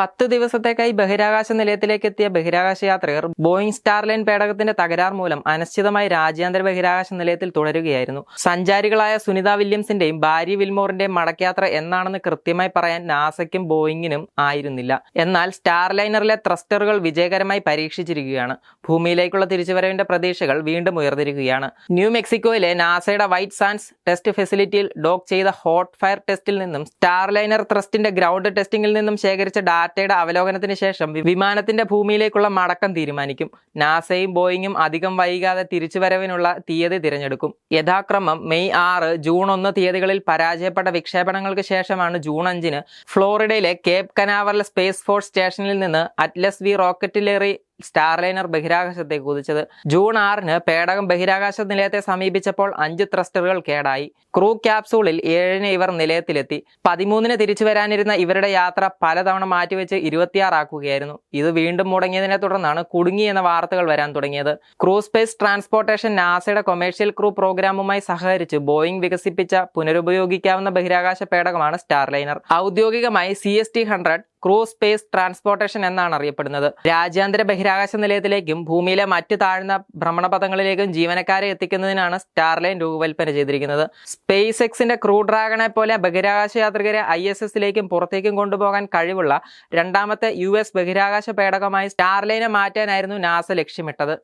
പത്ത് ദിവസത്തേക്കായി ബഹിരാകാശ നിലയത്തിലേക്ക് എത്തിയ ബഹിരാകാശ യാത്രികർ ബോയിങ് സ്റ്റാർലൈൻ പേടകത്തിന്റെ തകരാർ മൂലം അനിശ്ചിതമായി രാജ്യാന്തര ബഹിരാകാശ നിലയത്തിൽ തുടരുകയായിരുന്നു. സഞ്ചാരികളായ സുനിത വില്യംസിന്റെയും ബാരി വിൽമോറിന്റെയും മടക്കയാത്ര എന്നാണെന്ന് കൃത്യമായി പറയാൻ നാസയ്ക്കും ബോയിങ്ങിനും ആയിരുന്നില്ല. എന്നാൽ സ്റ്റാർലൈനറിലെ ത്രസ്റ്ററുകൾ വിജയകരമായി പരീക്ഷിച്ചിരിക്കുകയാണ്. ഭൂമിയിലേക്കുള്ള തിരിച്ചുവരവിന്റെ പ്രതീക്ഷകൾ വീണ്ടും ഉയർന്നിരിക്കുകയാണ്. ന്യൂ മെക്സിക്കോയിലെ നാസയുടെ വൈറ്റ് സാൻസ് ടെസ്റ്റ് ഫെസിലിറ്റിയിൽ ഡോക്ക് ചെയ്ത ഹോട്ട് ഫയർ ടെസ്റ്റിൽ നിന്നും സ്റ്റാർലൈനർ ത്രസ്റ്റിന്റെ ഗ്രൗണ്ട് ടെസ്റ്റിംഗിൽ നിന്നും ശേഖരിച്ച ഡാറ്റയുടെ അവലോകനത്തിന് ശേഷം വിമാനത്തിന്റെ ഭൂമിയിലേക്കുള്ള മടക്കം തീരുമാനിക്കും. നാസയും ബോയിങ്ങും അധികം വൈകാതെ തിരിച്ചുവരവിനുള്ള തീയതി തിരഞ്ഞെടുക്കും. യഥാക്രമം മെയ് ആറ് ജൂൺ ഒന്ന് തീയതികളിൽ പരാജയപ്പെട്ട വിക്ഷേപണങ്ങൾക്ക് ശേഷമാണ് ജൂൺ അഞ്ചിന് ഫ്ലോറിഡയിലെ കേപ് കനാവറൽ സ്പേസ് ഫോഴ്സ് സ്റ്റേഷനിൽ നിന്ന് അറ്റ്ലസ് വി റോക്കറ്റിലേറി സ്റ്റാർലൈനർ ബഹിരാകാശത്തേക്ക് കുതിച്ചത്. ജൂൺ ആറിന് പേടകം ബഹിരാകാശ നിലയത്തെ സമീപിച്ചപ്പോൾ അഞ്ച് ത്രസ്റ്ററുകൾ കേടായി. ക്രൂ ക്യാപ്സൂളിൽ ഏഴിന് ഇവർ നിലയത്തിലെത്തി. പതിമൂന്നിന് തിരിച്ചു വരാനിരുന്ന ഇവരുടെ യാത്ര പലതവണ മാറ്റിവെച്ച് ഇരുപത്തിയാറാക്കുകയായിരുന്നു ഇത് വീണ്ടും മുടങ്ങിയതിനെ തുടർന്നാണ് കുടുങ്ങി എന്ന വാർത്തകൾ വരാൻ തുടങ്ങിയത്. ക്രൂ സ്പേസ് ട്രാൻസ്പോർട്ടേഷൻ നാസയുടെ കൊമേഴ്ഷ്യൽ ക്രൂ പ്രോഗ്രാമുമായി സഹകരിച്ച് ബോയിങ് വികസിപ്പിച്ച പുനരുപയോഗിക്കാവുന്ന ബഹിരാകാശ പേടകമാണ് സ്റ്റാർലൈനർ ഔദ്യോഗികമായി C S T hundred crew space transportation എന്നാണ് അറിയപ്പെടുന്നത്. രാജ്യാന്തര ബഹിരാകാശ നിലയത്തിലേക്കും ഭൂമിയിലെ മറ്റ് താഴ്ന്ന ഭ്രമണപഥങ്ങളിലേക്കും ജീവനക്കാരെ എത്തിക്കുന്നതിനാണ് സ്റ്റാർലൈൻ രൂപകൽപ്പന ചെയ്തിരിക്കുന്നത്. സ്പേസ് എക്സിന്റെ ക്രൂ ഡ്രാഗണെ പോലെ ബഹിരാകാശ യാത്രികരെ ഐ എസ് എസിലേക്കും പുറത്തേക്കും കൊണ്ടുപോകാൻ കഴിവുള്ള രണ്ടാമത്തെ യു എസ് ബഹിരാകാശ പേടകമായി സ്റ്റാർലൈനെ മാറ്റാനായിരുന്നു നാസ ലക്ഷ്യമിട്ടത്.